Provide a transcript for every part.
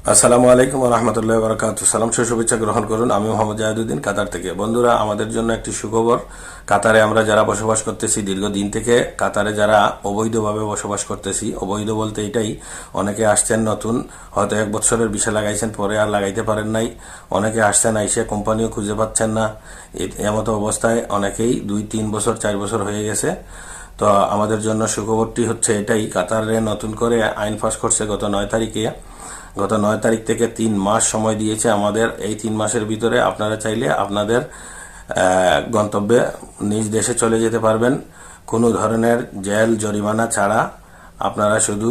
আসসালামু আলাইকুম রহমতুল্লাহ বরকাত সালাম শুভেচ্ছা গ্রহণ করুন আমি মোহাম্মদ জাহিদুদ্দিন, কাতার থেকে। বন্ধুরা, আমাদের জন্য একটি সুখবর। কাতারে আমরা যারা বসবাস করতেছি, দীর্ঘদিন থেকে কাতারে যারা অবৈধভাবে বসবাস করতেছি, অবৈধ বলতে এটাই, অনেকে আসছেন নতুন, হয়তো এক বছরের বিষয় লাগাইছেন, পরে আর লাগাইতে পারেন নাই। অনেকে আসছেন, আইসে কোম্পানিও খুঁজে পাচ্ছেন না। এমতো অবস্থায় অনেকেই দুই, তিন বছর, চার বছর হয়ে গেছে। তো আমাদের জন্য সুখবরটি হচ্ছে এটাই, কাতারে নতুন করে আইন পাস করছে গত নয় তারিখে। গত নয় তারিখ থেকে তিন মাস সময় দিয়েছে আমাদের। এই তিন মাসের ভিতরে আপনারা চাইলে আপনাদের গন্তব্যে নিজ দেশে চলে যেতে পারবেন। কোনো ধরনের জেল, জরিমানা ছাড়া আপনারা শুধু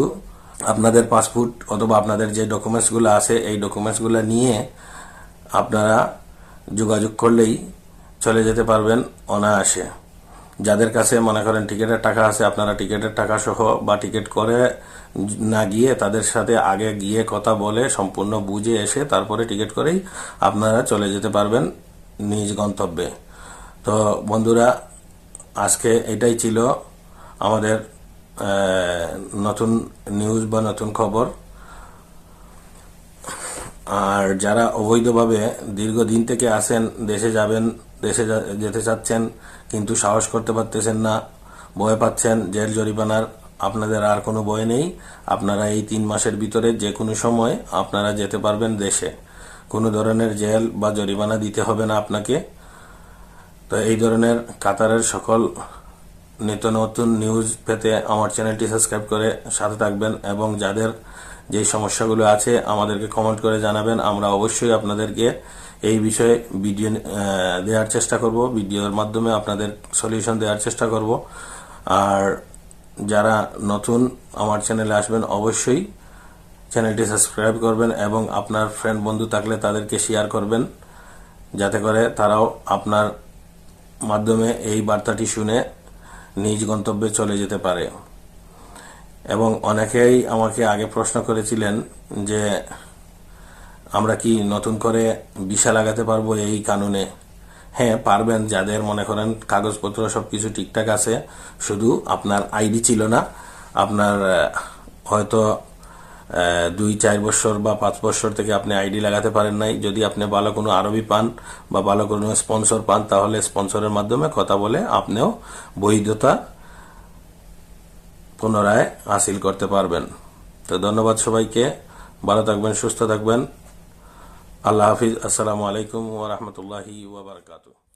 আপনাদের পাসপোর্ট অথবা আপনাদের যে ডকুমেন্টসগুলো আছে, এই ডকুমেন্টসগুলো নিয়ে আপনারা যোগাযোগ করলেই চলে যেতে পারবেন অনায়াসে। যাদের কাছে মনে করেন টিকিটের টাকা আছে, আপনারা টিকিটের টাকা সহ বা টিকিট করে না গিয়ে তাদের সাথে আগে গিয়ে কথা বলে, সম্পূর্ণ বুঝে এসে তারপরে টিকিট করেই আপনারা চলে যেতে পারবেন নিজ গন্তব্যে। তো বন্ধুরা, আজকে এটাই ছিল আমাদের নতুন নিউজ বা নতুন খবর। আর যারা অবৈধভাবে দীর্ঘদিন থেকে আসেন, দেশে যাবেন দেশে যেতে চাচ্ছেন, কিন্তু সাহস করতে পারতেছেন না, ভয় পাচ্ছেন, জেল জরিমানার আপনাদের আর কোনো ভয় নেই। আপনারা এই তিন মাসের ভিতরে যে কোনো সময় আপনারা যেতে পারবেন দেশে। কোনো ধরনের জেল বা জরিমানা দিতে হবে না আপনাকে। তো এই ধরনের কাতারের সকল নিত্য নতুন নিউজ পেতে আমার চ্যানেলটি সাবস্ক্রাইব করে সাথে থাকবেন এবং যাদের যে সমস্যাগুলো আছে আমাদেরকে কমেন্ট করে জানাবেন। আমরা অবশ্যই আপনাদেরকে এই বিষয়ে ভিডিও দেওয়ার চেষ্টা করব। ভিডিওর মাধ্যমে আপনাদের সলিউশন দেওয়ার চেষ্টা করব। আর যারা নতুন আমার চ্যানেলে আসবেন, অবশ্যই চ্যানেলটি সাবস্ক্রাইব করবেন এবং আপনার ফ্রেন্ড বন্ধু থাকলে তাদেরকে শেয়ার করবেন। যাতে করে তারাও আপনার মাধ্যমে এই বার্তাটি শুনে নিজ গন্তব্যে চলে যেতে পারে। এবং অনেকেই আমাকে আগে প্রশ্ন করেছিলেন যে, আমরা কি নতুন করে ভিসা লাগাতে পারব এই কানুনে? হ্যাঁ পারবেন, যাদের মনে করেন কাগজপত্র সব কিছু ঠিকঠাক আছে, শুধু আপনার আইডি ছিল না, আপনার হয়তো দুই, চার বছর বা পাঁচ বছর থেকে আপনি আইডি লাগাতে পারেন নাই। যদি আপনি ভালো কোনো আরবি পান বা ভালো কোনো স্পন্সর পান, তাহলে স্পন্সরের মাধ্যমে কথা বলে আপনিও বৈধতা পুনরায় হাসিল করতে পারবেন। তো ধন্যবাদ সবাইকে। ভালো থাকবেন, সুস্থ থাকবেন। আল্লাহ হাফিজ। আসসালামু আলাইকুম ওয়া বারাকাতুহু।